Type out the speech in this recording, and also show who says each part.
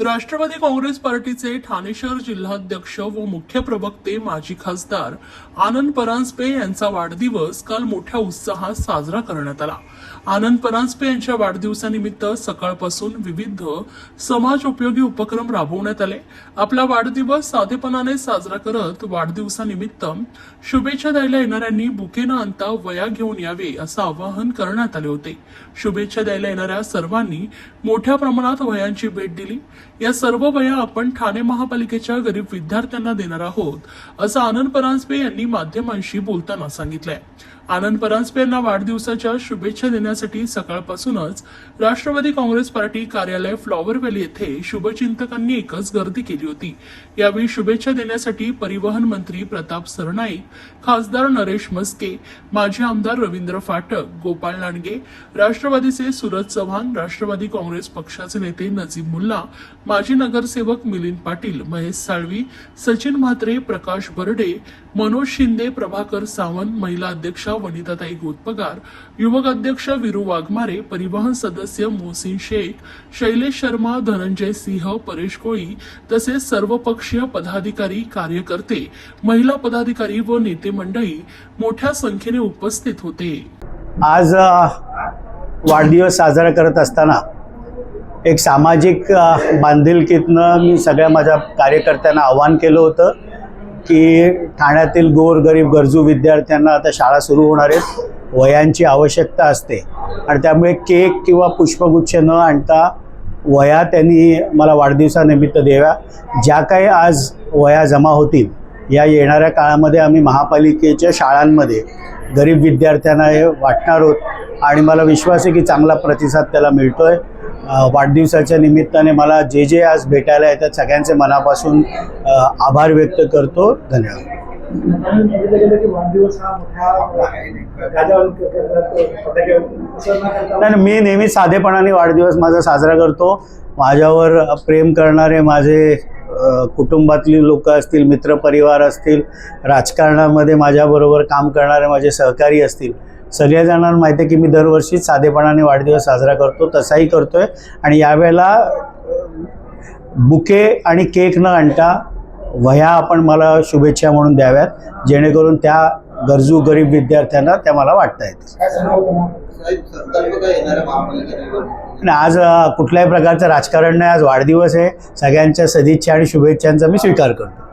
Speaker 1: राष्ट्रवादी काँग्रेस पार्टीचे ठाणे शहर जिल्हाध्यक्ष व मुख्य प्रवक्ते माजी खासदार आनंद परांजपे यांचा वाढदिवस काल मोठ्या उत्साहात साजरा करण्यात आला. आनंद परांजपे यांच्या वाढदिवसानिमित्त सकाळपासून विविध समाज उपयोगी उपक्रम राबवण्यात आले. आपला वाढदिवस साधेपणाने साजरा करत वाढदिवसानिमित्त शुभेच्छा द्यायला येणाऱ्यांनी बुके न आणता वया घेऊन यावे असं आवाहन करण्यात आले होते. शुभेच्छा द्यायला येणाऱ्या सर्वांनी मोठ्या प्रमाणात वयांची भेट दिली. या सर्व वया आपण ठाणे महापालिकेच्या गरीब विद्यार्थ्यांना देणार आहोत असं आनंद परांजपे यांनी माध्यमांशी बोलताना सांगितलंय. आनंद परांजपे यांना वाढदिवसाच्या शुभेच्छा देण्यासाठी सकाळपासूनच राष्ट्रवादी काँग्रेस पार्टी कार्यालय फ्लॉवर व्हॅली येथे शुभचिंतकांनी एकच गर्दी केली होती. यावेळी शुभेच्छा देण्यासाठी परिवहन मंत्री प्रताप सरनाईक खासदार नरेश मस्के माजी आमदार रवींद्र फाटक गोपाळ लांडगे राष्ट्रवादीचे सुरज चव्हाण राष्ट्रवादी काँग्रेस पक्षाचे नेते नजीब मुल्ला माजी नगरसेवक मिलिंद पाटील महेश साळवी सचिन म्हात्रे प्रकाश बर्डे मनोज शिंदे प्रभाकर सावंत महिला अध्यक्षा वनिताताई गोतपगार युवक अध्यक्ष विरू वाघमारे परिवहन सदस्य मोहसिन शेख शैलेश शर्मा धनंजय सिंह परेश कोळी तसेच सर्वपक्षीय पदाधिकारी कार्यकर्ते महिला पदाधिकारी व नेते मंडळी मोठ्या संख्येने उपस्थित होते.
Speaker 2: आज वाढदिवस साजरा करत असताना एक सामाजिक बांधिलकीतनं मी सगळ्या माझ्या कार्यकर्त्यांना आवाहन केलं होतं. की ठाण्यातील गोरगरीब गरजू विद्यार्थ्यांना आता शाळा सुरू होणार आहेत. वयांची आवश्यकता असते. आणि त्यामुळे केक किंवा पुष्पगुच्छ न आणता वया त्यांनी मला वाढदिवसानिमित्त द्याव्या. ज्या काही आज वया जमा होतील या येणाऱ्या काळामध्ये आम्ही महापालिकेच्या शाळांमध्ये गरीब विद्यार्थ्यांना हे वाटणार आहोत. आणि मला विश्वास आहे की चांगला प्रतिसाद त्याला मिळतो आहे वाढदिवसाच्या निमित्ताने मला जे जे आज भेटायला येतात सगळ्यांचे मनापासून आभार व्यक्त करतो. धन्यवाद. नाही मी नेहमी साधेपणाने वाढदिवस माझा साजरा करतो. माझ्यावर प्रेम करणारे माझे कुटुंबातली लोक असतील मित्रपरिवार असतील राजकारणामध्ये माझ्याबरोबर काम करणारे माझे सहकारी असतील सगळ्या जणांना माहिती आहे की मी दरवर्षीच साधेपणाने वाढदिवस साजरा करतो तसाही करतोय. आणि यावेळेला बुके आणि केक न आणता वह्या आपण मला शुभेच्छा म्हणून द्याव्यात जेणेकरून त्या गरजू गरीब विद्यार्थ्यांना त्या मला वाटता येतील.
Speaker 3: आहे?
Speaker 2: आणि आज कुठल्याही प्रकारचं राजकारण नाही आज वाढदिवस आहे. सगळ्यांच्या सदिच्छा आणि शुभेच्छांचा मी स्वीकार करतो.